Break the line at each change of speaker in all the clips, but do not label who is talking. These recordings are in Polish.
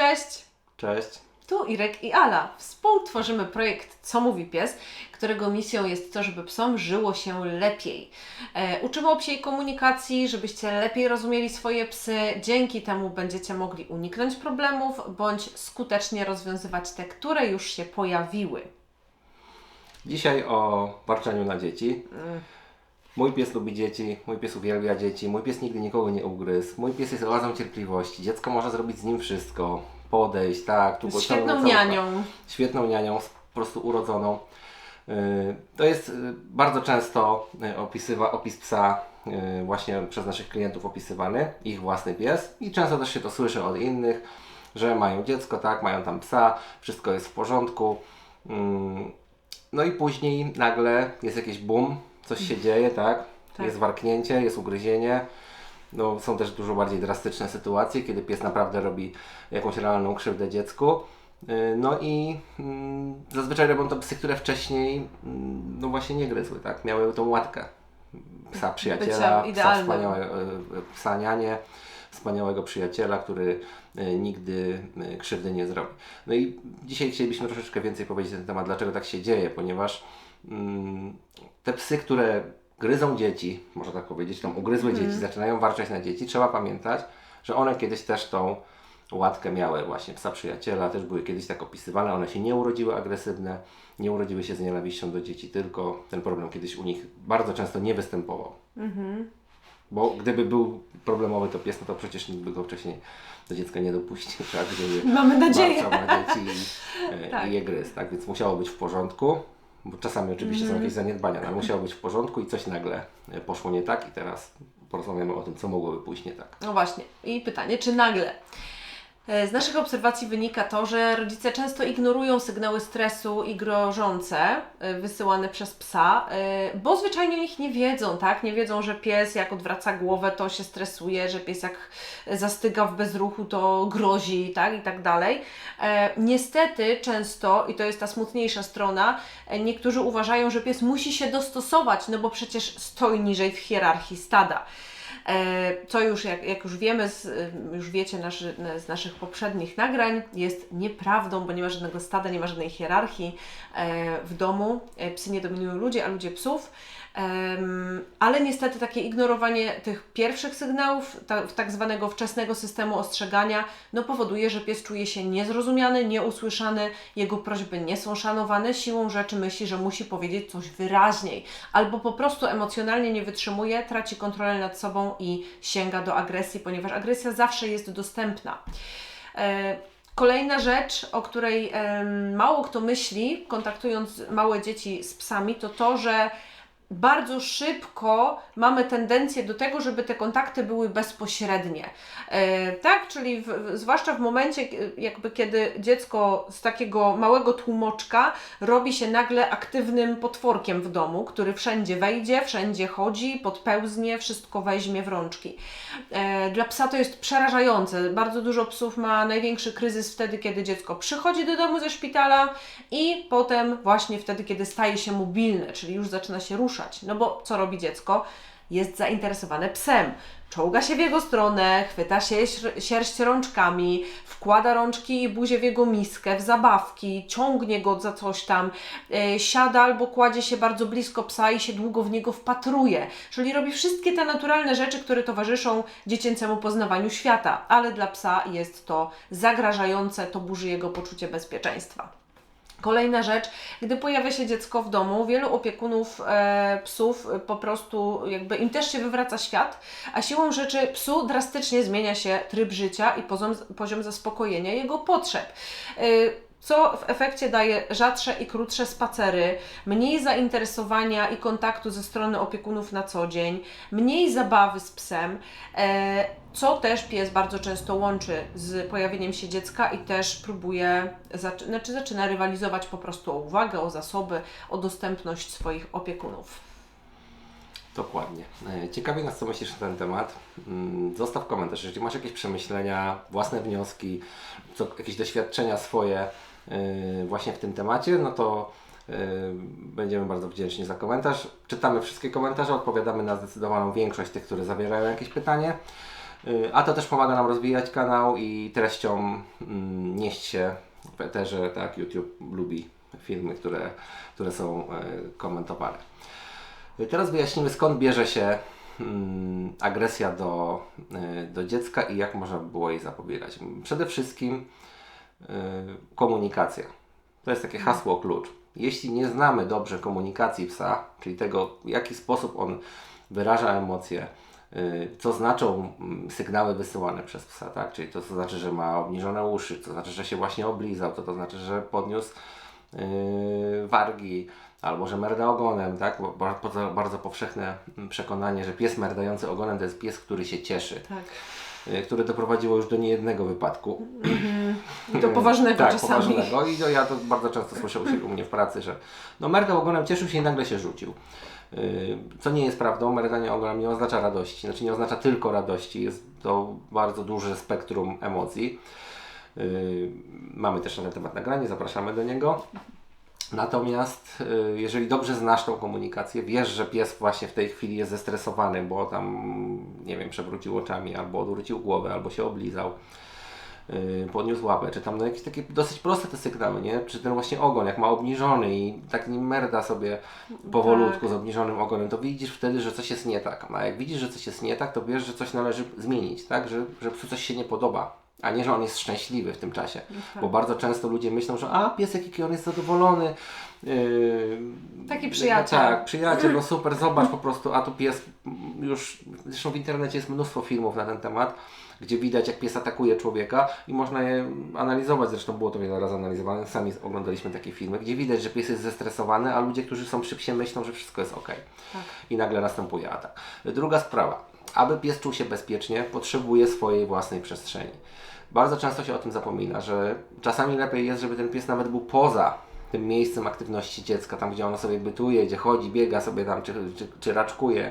Cześć!
Cześć.
Tu Irek i Ala. Współtworzymy projekt Co mówi pies, którego misją jest to, żeby psom żyło się lepiej. E, uczymy o psiej komunikacji, żebyście lepiej rozumieli swoje psy. Dzięki temu będziecie mogli uniknąć problemów bądź skutecznie rozwiązywać te, które już się pojawiły.
Dzisiaj o warczeniu na dzieci. Mój pies lubi dzieci, mój pies uwielbia dzieci, mój pies nigdy nikogo nie ugryzł, mój pies jest oazą cierpliwości, dziecko może zrobić z nim wszystko, podejść, tak, tu go
świetną
cały-
nianią.
Świetną nianią, po prostu urodzoną. Yy, To jest yy, bardzo często yy, opisywa, opis psa właśnie przez naszych klientów opisywany, ich własny pies i często też się to słyszy od innych, że mają dziecko, tak, mają tam psa, wszystko jest w porządku. Yy, No i później nagle jest jakiś boom, coś się dzieje, tak?
Tak.
Jest warknięcie, jest ugryzienie. No, są też dużo bardziej drastyczne sytuacje, kiedy pies naprawdę robi jakąś realną krzywdę dziecku. Yy, No i mm, zazwyczaj robią to psy, które wcześniej mm, no właśnie nie gryzły, tak? Miały tą łatkę psa przyjaciela, psa e, psa nianie, wspaniałego przyjaciela, który e, nigdy krzywdy nie zrobi. No i dzisiaj chcielibyśmy troszeczkę więcej powiedzieć na ten temat, dlaczego tak się dzieje, ponieważ te psy, które gryzą dzieci, można tak powiedzieć, tam ugryzły dzieci, zaczynają warczeć na dzieci, trzeba pamiętać, że one kiedyś też tą łatkę miały właśnie psa przyjaciela, też były kiedyś tak opisywane, one się nie urodziły agresywne, nie urodziły się z nienawiścią do dzieci, tylko ten problem kiedyś u nich bardzo często nie występował. Bo gdyby był problemowy to pies, no to przecież nikt by go wcześniej do dziecka nie dopuścił, tak? Gdyby
Mamy nadzieję.
na dzieci i, e,
Tak.
i je gryzł, tak? Więc musiało być w porządku, bo czasami oczywiście
Mhm.
są jakieś zaniedbania, no, ale musiało być w porządku i coś nagle e, poszło nie tak i teraz porozmawiamy o tym, co mogłoby pójść nie tak.
No właśnie. I pytanie, czy nagle? E, Z naszych obserwacji wynika to, że rodzice często ignorują sygnały stresu i grożące e, wysyłane przez psa, e, bo zwyczajnie o nich nie wiedzą, tak? Nie wiedzą, że pies jak odwraca głowę, to się stresuje, że pies jak zastyga w bezruchu, to grozi, tak? I tak dalej. Niestety często, i to jest ta smutniejsza strona, niektórzy uważają, że pies musi się dostosować, no bo przecież stoi niżej w hierarchii stada. E, Co już, jak, jak już wiemy, z, y, już wiecie naszy, z naszych poprzednich nagrań, jest nieprawdą, bo nie ma żadnego stada, nie ma żadnej hierarchii e, w domu. E, Psy nie dominują ludzi, a ludzie psów. Ale niestety takie ignorowanie tych pierwszych sygnałów, ta, tak zwanego wczesnego systemu ostrzegania, no powoduje, że pies czuje się niezrozumiany, nieusłyszany, jego prośby nie są szanowane, siłą rzeczy myśli, że musi powiedzieć coś wyraźniej, albo po prostu emocjonalnie nie wytrzymuje, traci kontrolę nad sobą i sięga do agresji, ponieważ agresja zawsze jest dostępna. E, Kolejna rzecz, o której mało kto myśli, kontaktując małe dzieci z psami, to to, że bardzo szybko mamy tendencję do tego, żeby te kontakty były bezpośrednie. E, tak, czyli w, zwłaszcza w momencie, jakby kiedy dziecko z takiego małego tłumoczka robi się nagle aktywnym potworkiem w domu, który wszędzie wejdzie, wszędzie chodzi, podpełznie, wszystko weźmie w rączki. E, Dla psa to jest przerażające. Bardzo dużo psów ma największy kryzys wtedy, kiedy dziecko przychodzi do domu ze szpitala i potem właśnie wtedy, kiedy staje się mobilne, czyli już zaczyna się ruszać. No bo co robi dziecko? Jest zainteresowane psem. Czołga się w jego stronę, chwyta się sierść rączkami, wkłada rączki i buzię w jego miskę, w zabawki, ciągnie go za coś tam, e, siada albo kładzie się bardzo blisko psa i się długo w niego wpatruje. Czyli robi wszystkie te naturalne rzeczy, które towarzyszą dziecięcemu poznawaniu świata, ale dla psa jest to zagrażające, to burzy jego poczucie bezpieczeństwa. Kolejna rzecz, gdy pojawia się dziecko w domu, wielu opiekunów e, psów po prostu jakby im też się wywraca świat, a siłą rzeczy psu drastycznie zmienia się tryb życia i poziom, poziom zaspokojenia jego potrzeb. E, co w efekcie daje rzadsze i krótsze spacery, mniej zainteresowania i kontaktu ze strony opiekunów na co dzień, mniej zabawy z psem, e, co też pies bardzo często łączy z pojawieniem się dziecka i też próbuje, znaczy zaczyna rywalizować po prostu o uwagę, o zasoby, o dostępność swoich opiekunów.
Dokładnie. E, Ciekawi nas, co myślisz na ten temat. Mm, Zostaw komentarz, jeżeli masz jakieś przemyślenia, własne wnioski, co, jakieś doświadczenia swoje właśnie w tym temacie, no to yy, będziemy bardzo wdzięczni za komentarz. Czytamy wszystkie komentarze, odpowiadamy na zdecydowaną większość tych, które zawierają jakieś pytanie. Y, A to też pomaga nam rozwijać kanał i treściom mm, nieść się w eterze, tak, YouTube lubi filmy, które, które są e, komentowane. Teraz wyjaśnimy skąd bierze się mm, agresja do, do dziecka i jak można by było jej zapobiegać. Przede wszystkim komunikacja. To jest takie hasło klucz. Jeśli nie znamy dobrze komunikacji psa, czyli tego, w jaki sposób on wyraża emocje, y, co znaczą mm, sygnały wysyłane przez psa, tak? Czyli to, co znaczy, że ma obniżone uszy, co znaczy, że się właśnie oblizał, to to znaczy, że podniósł yy, wargi, albo że merda ogonem, tak? Bo bardzo, bardzo powszechne mm, przekonanie, że pies merdający ogonem to jest pies, który się cieszy,
Tak.
Yy, które doprowadziło już do niejednego wypadku.
I to poważnego
tak,
czasami.
poważnego. I to ja to bardzo często słyszę u siebie u mnie w pracy, że no merdał ogonem, cieszył się i nagle się rzucił. Yy, Co nie jest prawdą, merdanie ogonem nie oznacza radości, znaczy nie oznacza tylko radości, jest to bardzo duże spektrum emocji. Mamy też na ten temat nagranie, zapraszamy do niego. Natomiast yy, jeżeli dobrze znasz tą komunikację, wiesz, że pies właśnie w tej chwili jest zestresowany, bo tam, nie wiem, przewrócił oczami, albo odwrócił głowę, albo się oblizał, yy, podniósł łapę, czy tam no jakieś takie dosyć proste te sygnały, nie? Czy ten właśnie ogon, jak ma obniżony i tak nim merda sobie powolutku
Tak.
z obniżonym ogonem, to widzisz wtedy, że coś jest nie tak. A jak widzisz, że coś jest nie tak, to wiesz, że coś należy zmienić, tak? Że, że psu coś się nie podoba. A nie, że on jest szczęśliwy w tym czasie.
tak.
Bo bardzo często ludzie myślą, że a piesek jaki on jest zadowolony. Yy,
Taki przyjaciel.
Tak, przyjaciel, no super, zobacz po prostu, a tu pies już, zresztą w internecie jest mnóstwo filmów na ten temat, gdzie widać jak pies atakuje człowieka i można je analizować, zresztą było to wiele razy analizowane, sami oglądaliśmy takie filmy, gdzie widać, że pies jest zestresowany, a ludzie, którzy są przy psie myślą, że wszystko jest ok.
Tak.
I nagle następuje atak. Druga sprawa. Aby pies czuł się bezpiecznie, potrzebuje swojej własnej przestrzeni. Bardzo często się o tym zapomina, że czasami lepiej jest, żeby ten pies nawet był poza tym miejscem aktywności dziecka, tam gdzie ono sobie bytuje, gdzie chodzi, biega sobie tam, czy, czy, czy raczkuje,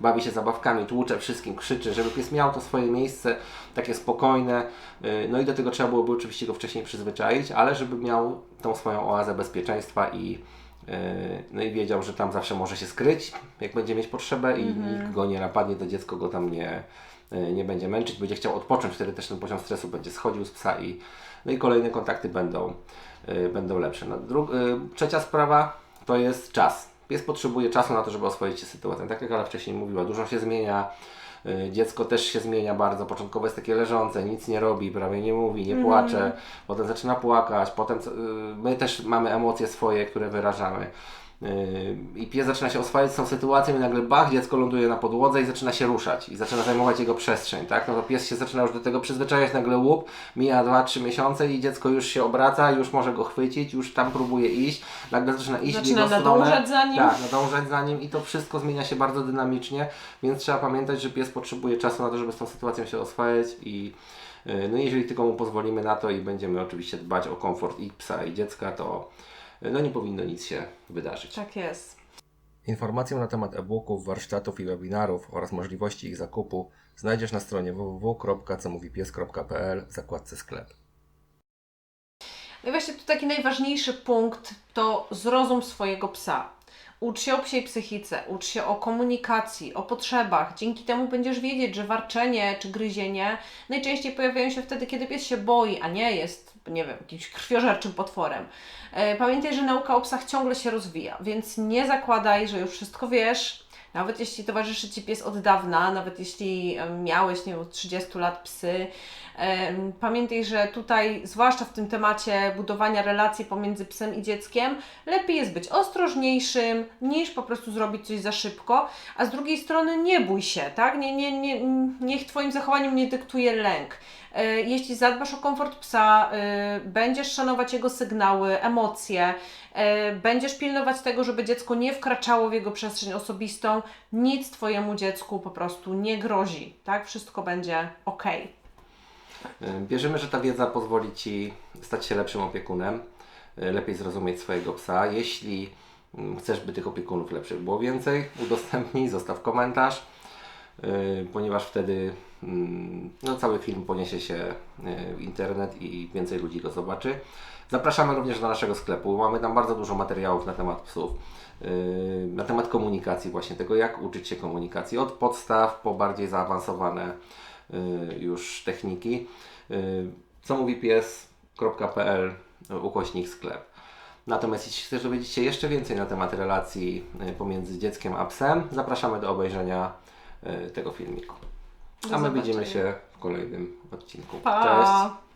bawi się zabawkami, tłucze wszystkim, krzyczy, żeby pies miał to swoje miejsce takie spokojne. Yy, No i do tego trzeba byłoby oczywiście go wcześniej przyzwyczaić, ale żeby miał tą swoją oazę bezpieczeństwa i, yy, no i wiedział, że tam zawsze może się skryć, jak będzie mieć potrzebę i nikt go nie napadnie, to dziecko go tam nie, nie będzie męczyć, będzie chciał odpocząć, wtedy też ten poziom stresu będzie schodził z psa i, no i kolejne kontakty będą, yy, będą lepsze. No, yy, trzecia sprawa to jest czas. Pies potrzebuje czasu na to, żeby oswoić się z sytuacją. Tak jak Ala wcześniej mówiła, dużo się zmienia, dziecko też się zmienia bardzo. Początkowo jest takie leżące, nic nie robi, prawie nie mówi, nie płacze, potem zaczyna płakać, potem my też mamy emocje swoje, które wyrażamy. Yy, I pies zaczyna się oswajać z tą sytuacją i nagle bach, dziecko ląduje na podłodze i zaczyna się ruszać i zaczyna zajmować jego przestrzeń, tak? No to pies się zaczyna już do tego przyzwyczajać, nagle łup, mija 2-3 miesiące i dziecko już się obraca, już może go chwycić, już tam próbuje iść, nagle zaczyna iść
Zaczyna
w jego stronę.
nadążać za nim.
Tak, nadążać za nim i to wszystko zmienia się bardzo dynamicznie, więc trzeba pamiętać, że pies potrzebuje czasu na to, żeby z tą sytuacją się oswajać i yy, no jeżeli tylko mu pozwolimy na to i będziemy oczywiście dbać o komfort i psa i dziecka, to no nie powinno nic się wydarzyć.
Tak jest.
Informacje na temat e-booków, warsztatów i webinarów oraz możliwości ich zakupu znajdziesz na stronie www.comówipies.pl w zakładce sklep.
No i właśnie tu taki najważniejszy punkt to zrozum swojego psa. Ucz się o psiej psychice, ucz się o komunikacji, o potrzebach. Dzięki temu będziesz wiedzieć, że warczenie czy gryzienie najczęściej pojawiają się wtedy, kiedy pies się boi, a nie jest, nie wiem, jakimś krwiożerczym potworem. E, Pamiętaj, że nauka o psach ciągle się rozwija, więc nie zakładaj, że już wszystko wiesz. Nawet jeśli towarzyszy Ci pies od dawna, nawet jeśli em, miałeś, nie wiem, od 30 lat psy, em, pamiętaj, że tutaj, zwłaszcza w tym temacie budowania relacji pomiędzy psem i dzieckiem, lepiej jest być ostrożniejszym, niż po prostu zrobić coś za szybko, a z drugiej strony nie bój się, tak? Nie, nie, nie, niech Twoim zachowaniem nie dyktuje lęk. E, Jeśli zadbasz o komfort psa, e, będziesz szanować jego sygnały, emocje, e, będziesz pilnować tego, żeby dziecko nie wkraczało w jego przestrzeń osobistą, nic Twojemu dziecku po prostu nie grozi, tak? Wszystko będzie ok.
Wierzymy, że ta wiedza pozwoli Ci stać się lepszym opiekunem, lepiej zrozumieć swojego psa. Jeśli mm, chcesz, by tych opiekunów lepszych było więcej, udostępnij, zostaw komentarz, ponieważ wtedy Mm, no, cały film poniesie się e, w internet i więcej ludzi go zobaczy. Zapraszamy również do naszego sklepu. Mamy tam bardzo dużo materiałów na temat psów, e, na temat komunikacji, właśnie tego, jak uczyć się komunikacji od podstaw po bardziej zaawansowane e, już techniki. Co mówi pies.pl ukośnik sklep. Natomiast jeśli chcesz dowiedzieć się jeszcze więcej na temat relacji pomiędzy dzieckiem a psem, zapraszamy do obejrzenia tego filmiku. A my widzimy się w kolejnym odcinku.
Pa!
Cześć!